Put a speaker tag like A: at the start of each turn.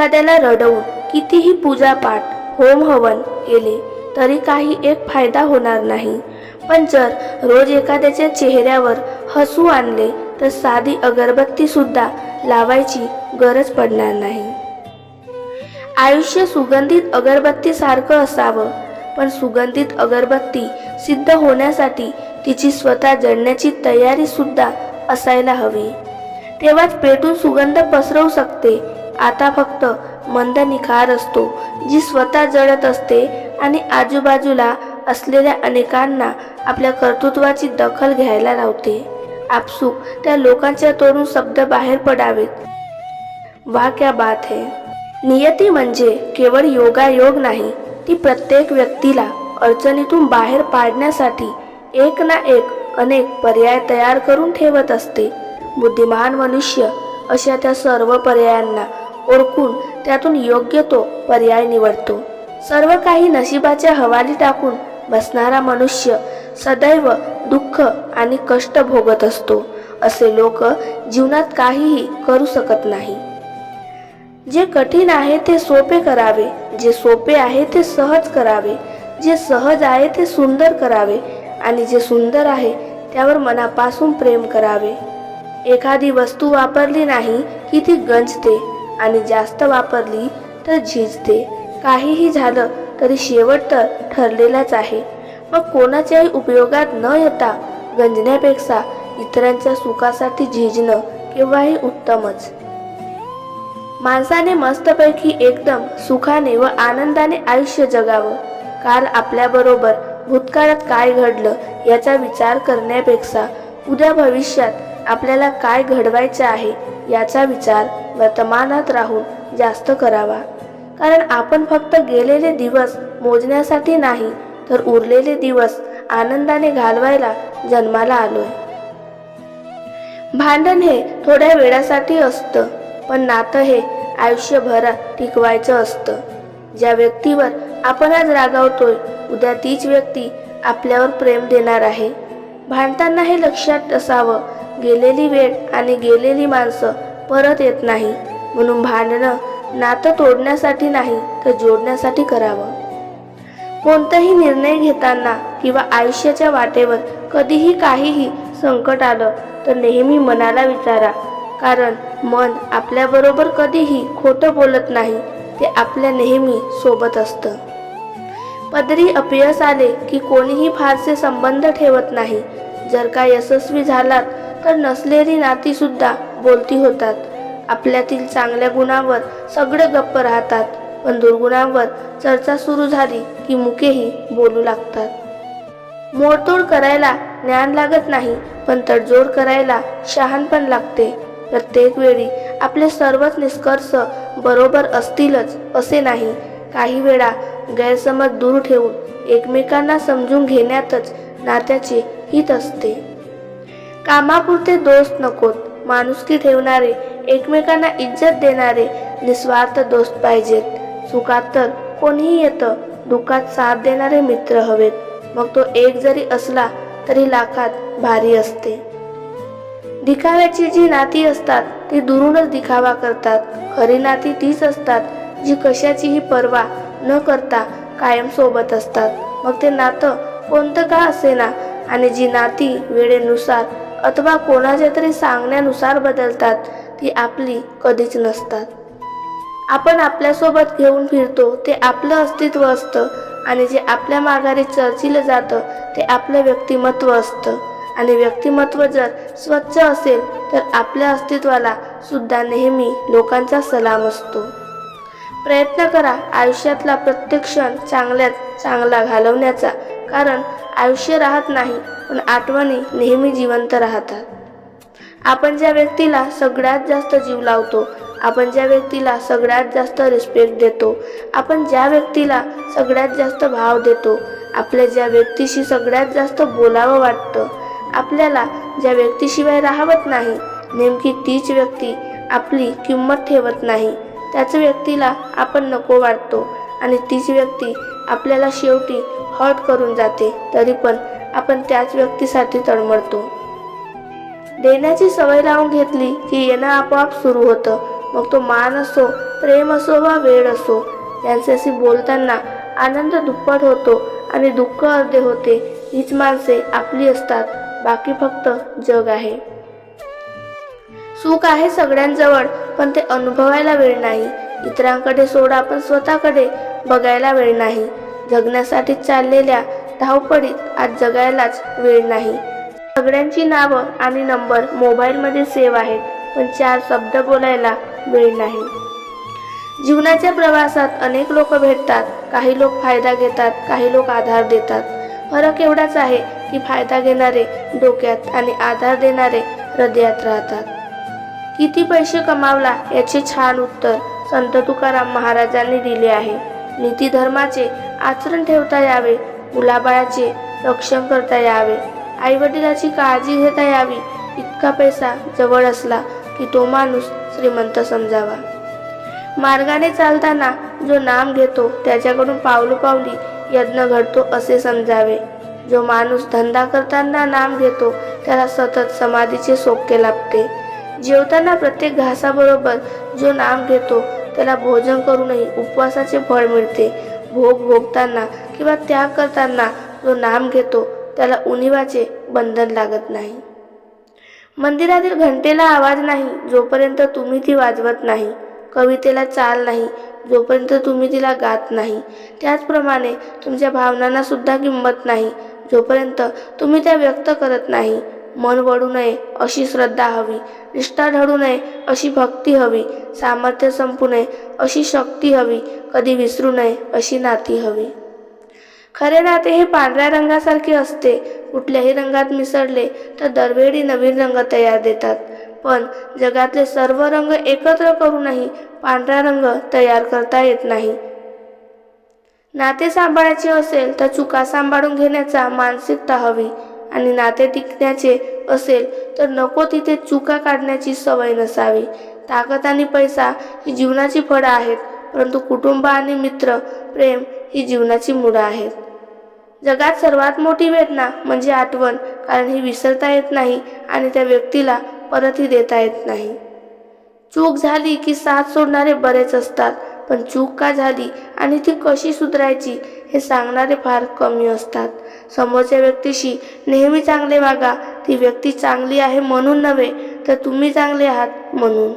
A: एखाद्याला रडवून कितीही पूजापाठ होम हवन केले तरी काही एक फायदा होणार नाही. पण जर रोज एखाद्याच्या चेहऱ्यावर हसू आणले तर साधी अगरबत्ती सुद्धा लावायची गरज पडणार नाही. आयुष्य सुगंधित अगरबत्तीसारखं असावं पण सुगंधित अगरबत्ती सिद्ध होण्यासाठी तिची स्वतः जळण्याची तयारी सुद्धा असायला हवी. तेव्हाच पेटून सुगंध पसरवू शकते आता फक्त मंद निखार असतो जी स्वतः जळत असते आणि आजूबाजूला असलेल्या अनेकांना आपल्या कर्तृत्वाची दखल घ्यायला लावते. आपसूक त्या लोकांच्या तोडून शब्द बाहेर पडावेत. वा क्या बात है. नियती म्हणजे केवळ योगायोग नाही ती प्रत्येक व्यक्तीला अडचणीतून बाहेर पाडण्यासाठी एक ना एक अनेक पर्याय तयार करून ठेवत असते. बुद्धिमान मनुष्य अशा त्या सर्व पर्यायांना ओळखून त्यातून योग्य तो पर्याय निवडतो. सर्व काही नशिबाच्या हवाली टाकून बसणारा मनुष्य सदैव दुःख आणि कष्ट भोगत असतो असे लोक जीवनात काहीही करू शकत नाही. जे कठीण आहे ते सोपे करावे जे सोपे आहे ते सहज करावे जे सहज आहे ते सुंदर करावे आणि जे सुंदर आहे त्यावर मनापासून प्रेम करावे. एखादी वस्तू वापरली नाही की ती गंजते आणि जास्त वापरली तर झिजते काहीही झालं तरी शेवट तर ठरलेलाच आहे. मग कोणाच्याही उपयोगात न येता गंजण्यापेक्षा इतरांच्या सुखासाठी झिजणं केव्हाही उत्तमच. माणसाने मस्तपैकी एकदम सुखाने व आनंदाने आयुष्य जगावं. काल आपल्याबरोबर भूतकाळात काय घडलं याचा विचार करण्यापेक्षा उद्या भविष्यात आपल्याला काय घडवायचं आहे याचा विचार वर्तमानात राहून जास्त करावा. कारण आपण फक्त गेलेले दिवस मोजण्यासाठी नाही तर उरलेले दिवस आनंदाने घालवायला जन्माला आलोय. भांडण हे थोड्या वेळासाठी असतं पण नातं हे आयुष्यभर टिकवायचं असतं. ज्या व्यक्तीवर आपण आज रागावतोय उद्या तीच व्यक्ती आपल्यावर प्रेम देणार आहे. भांडताना हे लक्षात असावं गेलेली वेळ आणि गेलेली माणसं परत येत नाही. म्हणून भांडणं नातं तोडण्यासाठी नाही तर जोडण्यासाठी करावं. कोणताही निर्णय घेताना किंवा आयुष्याच्या वाटेवर कधीही काहीही संकट आलं तर नेहमी मनाला विचारा. कारण मन आपल्याबरोबर कधीही खोटं बोलत नाही ते आपल्या नेहमी सोबत असतं. पदरी अपयश आले की कोणीही फारसे संबंध ठेवत नाही. जर का यशस्वी झालात तर नसलेली नातीसुद्धा बोलती होतात. आपल्यातील चांगल्या गुणांवर सगळे गप्प राहतात. पण दुर्गुणांवर चर्चा सुरू झाली की मुकेही बोलू लागतात. मोडतोड करायला ज्ञान लागत नाही पण तडजोड करायला शहाणपण लागते. प्रत्येक वेळी आपले सर्वच निष्कर्ष बरोबर असतीलच असे नाही. काही वेळा गैरसमज दूर ठेवून एकमेकांना समजून घेण्यातच नात्याचे हित असते. कामापुरते दोस्त नकोत माणुसकी ठेवणारे एकमेकांना इज्जत देणारे निस्वार्थ दोस्त पाहिजेत. सुखात तर कोणीही येतं दुःखात साथ देणारे मित्र हवेत. मग तो एक जरी असला तरी लाखात भारी असते. दिखाव्याची जी नाती असतात ती दुरूनच दिखावा करतात. खरी नाती तीच असतात जी कशाचीही पर्वा न करता कायम सोबत असतात. मग ते नातं कोणतं का असेना? आणि जी नाती वेळेनुसार अथवा कोणाच्या तरी सांगण्यानुसार बदलतात ती आपली कधीच नसतात. आपण आपल्यासोबत घेऊन फिरतो ते आपलं अस्तित्व असतं आणि जे आपल्या माघारी चर्चिलं जातं ते आपलं व्यक्तिमत्व असतं. आणि व्यक्तिमत्व जर स्वच्छ असेल तर आपल्या अस्तित्वाला सुद्धा नेहमी लोकांचा सलाम असतो. प्रयत्न करा आयुष्यातला प्रत्येक क्षण चांगल्यात चांगला घालवण्याचा कारण आयुष्य राहत नाही पण आठवणी नेहमी जिवंत राहतात. आपण ज्या व्यक्तीला सगळ्यात जास्त जीव लावतो आपण ज्या व्यक्तीला सगळ्यात जास्त रिस्पेक्ट देतो आपण ज्या व्यक्तीला सगळ्यात जास्त भाव देतो आपल्या ज्या व्यक्तीशी सगळ्यात जास्त बोलावं वाटतं आपल्याला ज्या व्यक्तीशिवाय राहावत नाही नेमकी तीच व्यक्ती आपली किंमत ठेवत नाही त्याच व्यक्तीला आपण नको वाटतो आणि तीच व्यक्ती आपल्याला शेवटी हर्ट करून जाते तरी पण आपण त्याच व्यक्तीसाठी तळमळतो देण्याची सवय लावून घेतली की येणं आपोआप सुरू होतं. मग तो मान असो प्रेम असो वा वेळ असो यांच्याशी बोलताना आनंद दुप्पट होतो आणि दुःख अर्धे होते. हीच माणसे आपली असतात बाकी फक्त जग आहे. सुख आहे सगळ्यांजवळ पण ते अनुभवायला वेळ नाही. इतरांकडे सोडा पण स्वतःकडे बघायला वेळ नाही. जगण्यासाठी चाललेल्या धावपळीत आज जगायलाच वेळ नाही. सगळ्यांची नावं आणि नंबर मोबाईलमध्ये सेव्ह आहेत पण चार शब्द बोलायला वेळ नाही. जीवनाच्या प्रवासात अनेक लोक भेटतात काही लोक फायदा घेतात काही लोक आधार देतात. फरक एवढाच आहे की फायदा घेणारे डोक्यात आणि आधार देणारे हृदयात राहतात. किती पैसे कमावला याचे छान उत्तर संत तुकाराम महाराजांनी दिले आहे. नीती धर्माचे आचरण ठेवता यावे मुलाबाळाचे रक्षण करता यावे. आईवडिलाची काळजी घेता यावी. इतका पैसा जवळ असला की तो माणूस श्रीमंत समजावा. मार्गाने चालताना जो नाम घेतो त्याच्याकडून पावलोपावली यज्ञ घडतो असे समजावे. जो माणूस धंदा करताना नाम घेतो त्याला सतत समाधीचे सोपके लाभते. जेवताना प्रत्येक घासाबरोबर जो नाम घेतो त्याला भोजन करूनही उपवासाचे फळ मिळते. भोग भोगताना किंवा त्याग करताना जो नाम घेतो त्याला उणिवाचे बंधन लागत नाही. मंदिरातील घंटेला आवाज नाही जोपर्यंत तुम्ही ती वाजवत नाही. कवितेला चाल नाही जोपर्यंत तुम्ही तिला गात नाही. त्याचप्रमाणे तुमच्या भावनांना सुद्धा किंमत नाही जोपर्यंत तुम्ही त्या व्यक्त करत नाही. मन वळू नये अशी श्रद्धा हवी. निष्ठा ढळू नये अशी भक्ती हवी. सामर्थ्य संपू नये अशी शक्ती हवी. कधी विसरू नये अशी नाती हवी. खरे नाते हे पांढऱ्या रंगासारखे असते. कुठल्याही रंगात मिसळले तर दरवेळी नवीन रंग तयार देतात. पण जगातले सर्व रंग एकत्र करूनही पांढरा रंग तयार करता येत नाही. नाते सांभाळायचे असेल तर चुका सांभाळून घेण्याचा मानसिकता हवी. आणि नाते टिकण्याचे असेल तर नको तिथे चुका काढण्याची सवय नसावी. ताकद आणि पैसा ही जीवनाची फळं आहेत परंतु कुटुंब आणि मित्र प्रेम ही जीवनाची मुळं आहेत. जगात सर्वात मोठी वेदना म्हणजे आठवण कारण ही विसरता येत नाही आणि त्या व्यक्तीला परतही देता येत नाही. चूक झाली की साथ सोडणारे बरेच असतात पण चूक का झाली आणि ती कशी सुधारायची हे सांगणारे फार कमी असतात. समोरच्या व्यक्तीशी नेहमी चांगले वागा. ती व्यक्ती चांगली आहे म्हणून नव्हे तर तुम्ही चांगले आहात म्हणून.